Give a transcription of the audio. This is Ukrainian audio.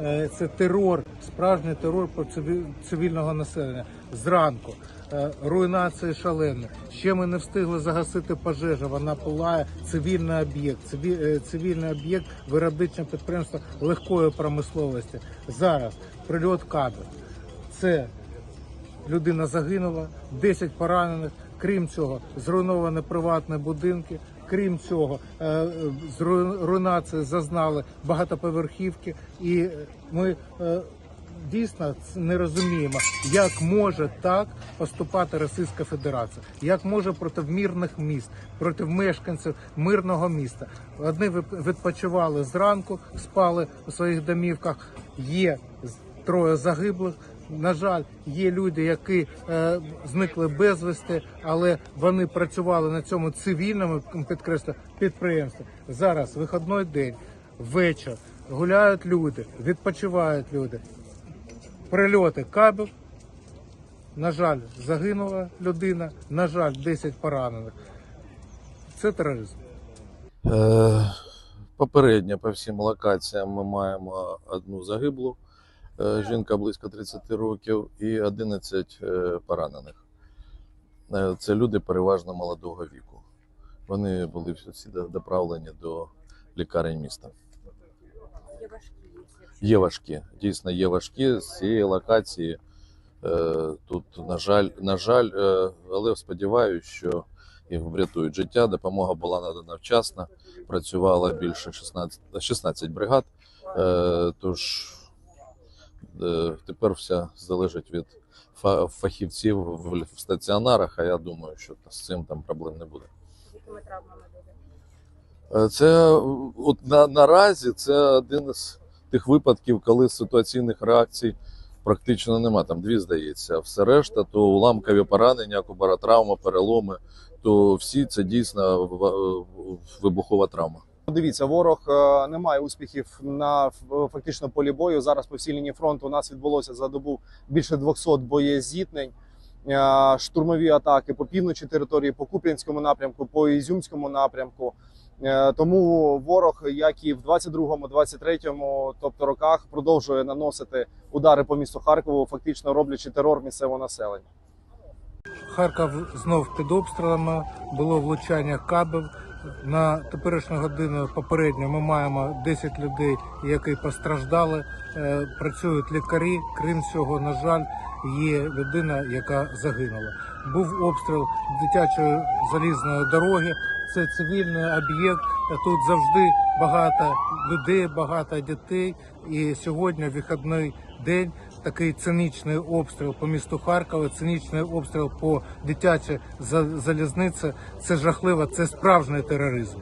Е, Це терор, справжній терор по циві- цивільного населення. Зранку Е, руйнації шалені. Ще ми не встигли загасити пожежу. Вона палає цивільний об'єкт. Е, Цивільний об'єкт виробниче підприємство легкої промисловості. Зараз прильот кабель. Це людина загинула, 10 поранених. Крім цього, зруйновані приватні будинки. Крім цього, е, е, руйнації зазнали багатоповерхівки, і ми е, дійсно не розуміємо, як може так поступати Російська Федерація, як може проти мирних міст, проти мешканців мирного міста. Одні відпочивали зранку, спали у своїх домівках. Є троє загиблих. На жаль, є люди, які е, зникли безвісти, але вони працювали на цьому цивільному підкреслю підприємстві. Зараз вихідний день, вечір, гуляють люди, відпочивають люди. Прильоти кабель. На жаль, загинула людина. На жаль, 10 поранених. Це тероризм. Е, Попередньо по всім локаціям ми маємо одну загиблу, жінка близько 30 років, і 11 е, поранених. Е, Це люди переважно молодого віку. Вони були всі доправлені до лікарень міста. Є важкі, Є важкі, дійсно є важкі з цієї локації. е, Тут, на жаль, на жаль, е, але сподіваюся, що їх врятують життя. Допомога була надана вчасно. Працювало більше 16, 16 бригад. Е, Тож е, тепер все залежить від фа- фахівців в стаціонарах. А я думаю, що з цим там проблем не буде. якими травмами люди? Е, Це от на, наразі це один із тих випадків, коли ситуаційних реакцій практично нема. Там дві здається. Все решта, то уламкові поранення, кубаротравма, переломи, то всі це дійсно вибухова травма. Дивіться, ворог е, не має успіхів на фактично полі бою. Зараз по всій лінії фронту у нас відбулося за добу більше 200 боєзіткнень. Е, Штурмові атаки по півночі території, по Куп'янському напрямку, по Ізюмському напрямку. Е, Тому ворог, як і в 22-му, 23-му, тобто роках, продовжує наносити удари по місту Харкову, фактично роблячи терор місцевого населення. Харків знов під обстрілами, було влучання кабель. На теперішню годину попередньо ми маємо 10 людей, які постраждали. Е, Працюють лікарі. Крім цього, на жаль, є людина, яка загинула. Був обстріл дитячої залізної дороги. Це цивільний об'єкт. Тут завжди багато людей, багато дітей. І сьогодні вихідний день. Такий цинічний обстріл по місту Харкова, цинічний обстріл по дитячій за- залізниці. Це жахливо, це справжній тероризм.